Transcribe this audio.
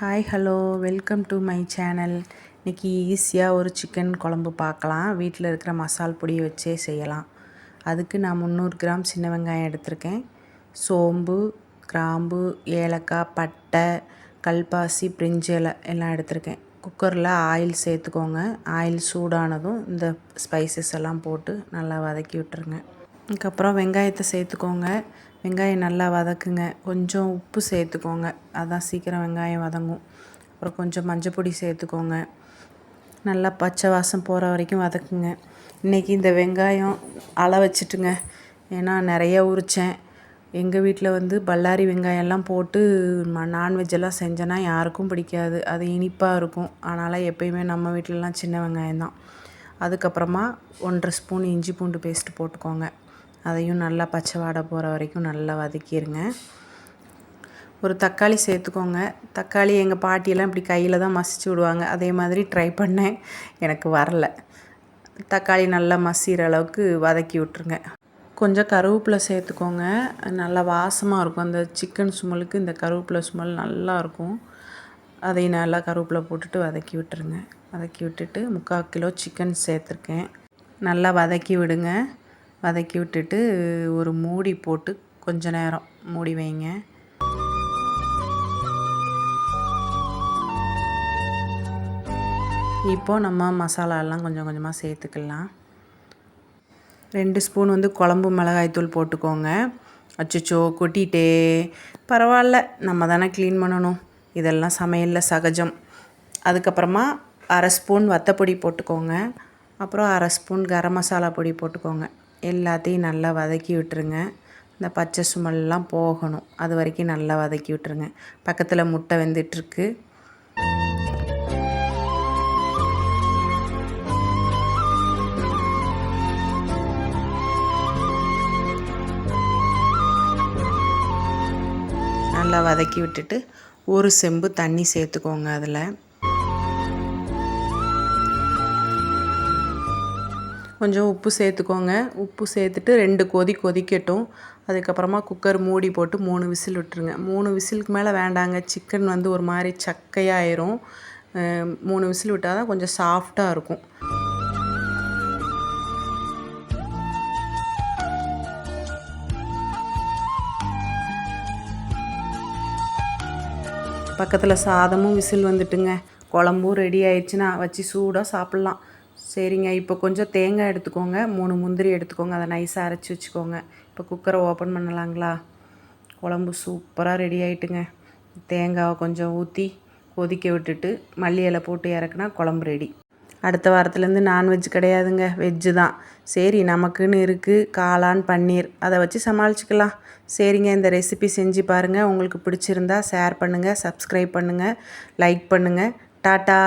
Hi hello welcome to my channel இன்றைக்கி ஈஸியாக ஒரு சிக்கன் குழம்பு பார்க்கலாம். வீட்டில் இருக்கிற மசால் பொடியை வச்சே செய்யலாம். அதுக்கு நான் முந்நூறு கிராம் சின்ன வெங்காயம் எடுத்திருக்கேன். சோம்பு கிராம்பு ஏலக்காய் பட்டை கல்பாசி பிரிஞ்சு எல்லாம் எடுத்திருக்கேன். குக்கரில் ஆயில் சேர்த்துக்கோங்க. ஆயில் சூடானதும் இந்த ஸ்பைசஸ் எல்லாம் போட்டு நல்லா வதக்கி விட்டுருங்க. அதுக்கப்புறம் வெங்காயத்தை சேர்த்துக்கோங்க. வெங்காயம் நல்லா வதக்குங்க. கொஞ்சம் உப்பு சேர்த்துக்கோங்க. அதான் சீக்கிரம் வெங்காயம் வதங்கும். அப்புறம் கொஞ்சம் மஞ்சள் பொடி சேர்த்துக்கோங்க. நல்லா பச்சை வாசம் போகிற வரைக்கும் வதக்குங்க. இன்றைக்கி இந்த வெங்காயம் அள வச்சுட்டுங்க. ஏன்னா நிறைய உரித்தேன் எங்கள் வீட்டில் வந்து பல்லாரி வெங்காயம்லாம் போட்டு நான்வெஜ் எல்லாம் செஞ்சேன்னா யாருக்கும் பிடிக்காது. அது இனிப்பாக இருக்கும். அதனால் எப்பயுமே நம்ம வீட்டிலலாம் சின்ன வெங்காயம் தான். அதுக்கப்புறமா ஒன்றரை ஸ்பூன் இஞ்சி பூண்டு பேஸ்ட்டு போட்டுக்கோங்க. அதையும் நல்லா பச்சை வாடை போகிற வரைக்கும் நல்லா வதக்கிடுங்க ஒரு தக்காளி சேர்த்துக்கோங்க. தக்காளி எங்கள் பாட்டியெல்லாம் இப்படி கையில் தான் மசிச்சு விடுவாங்க. அதே மாதிரி ட்ரை பண்ணேன். எனக்கு வரல. தக்காளி நல்லா மசிகிற அளவுக்கு வதக்கி விட்ருங்க கொஞ்சம் கருவேப்பிலை சேர்த்துக்கோங்க. நல்லா வாசமாக இருக்கும். அந்த சிக்கன் சுமலுக்கு இந்த கருவேப்பிலை சுமல் நல்லா இருக்கும். அதை நல்லா கருவேப்பிலை போட்டுட்டு வதக்கி விட்டுருங்க. வதக்கி விட்டுட்டு முக்கால் கிலோ சிக்கன் சேர்த்துருக்கேன். நல்லா வதக்கி விடுங்க. வதக்கி விட்டுட்டு ஒரு மூடி போட்டு கொஞ்ச நேரம் மூடி வைங்க. இப்போது நம்ம மசாலாலாம் கொஞ்சம் கொஞ்சமாக சேர்த்துக்கலாம். ரெண்டு ஸ்பூன் வந்து குழம்பு மிளகாய்த்தூள் போட்டுக்கோங்க. அச்சோ கொட்டிட்டே. பரவாயில்ல நம்ம தானே க்ளீன் பண்ணணும். இதெல்லாம் சமையலில் சகஜம். அதுக்கப்புறமா அரை ஸ்பூன் வத்தப்பொடி போட்டுக்கோங்க. அப்புறம் அரை ஸ்பூன் கரம் மசாலா பொடி போட்டுக்கோங்க. எல்லாத்தையும் நல்லா வதக்கி விட்டுருங்க. இந்த பச்சை சுமெல்லாம் போகணும். அது வரைக்கும் நல்லா வதக்கி விட்டுருங்க. பக்கத்தில் முட்டை வெந்துட்டுருக்கு. நல்லா வதக்கி விட்டுட்டு ஒரு செம்பு தண்ணி சேர்த்துக்கோங்க அதில். கொஞ்சம் உப்பு சேர்த்துக்கோங்க. உப்பு சேர்த்துட்டு ரெண்டு கொதி கொதிக்கட்டும். அதுக்கப்புறமா குக்கர் மூடி போட்டு மூணு விசில் விட்டுருங்க. மூணு விசிலுக்கு மேலே வேண்டாங்க. சிக்கன் வந்து ஒரு மாதிரி சக்கையாயிரும். மூணு விசில் விட்டால் தான் கொஞ்சம் சாஃப்டாக இருக்கும். பக்கத்தில் சாதமும் விசில் வந்துட்டுங்க. குழம்பும் ரெடி ஆயிடுச்சுன்னா வச்சு சூடாக சாப்பிட்லாம். சரிங்க. இப்போ கொஞ்சம் தேங்காய் எடுத்துக்கோங்க. மூணு முந்திரி எடுத்துக்கோங்க. அதை நைஸாக அரைச்சி வச்சுக்கோங்க. இப்போ குக்கரை ஓப்பன் பண்ணலாங்களா? குழம்பு சூப்பராக ரெடி ஆகிட்டுங்க தேங்காவை கொஞ்சம் ஊற்றி கொதிக்க விட்டுட்டு மல்லி இலை போட்டு இறக்குனா குழம்பு ரெடி அடுத்த வாரத்துலேருந்து நான்வெஜ் கிடையாதுங்க. வெஜ்ஜு தான். சரி நமக்குன்னு இருக்குது காளான் பன்னீர். அதை வச்சு சமாளிச்சுக்கலாம். சரிங்க இந்த ரெசிபி செஞ்சு பாருங்கள் உங்களுக்கு பிடிச்சிருந்தா ஷேர் பண்ணுங்கள் சப்ஸ்கிரைப் பண்ணுங்கள் லைக் பண்ணுங்கள் டாட்டா!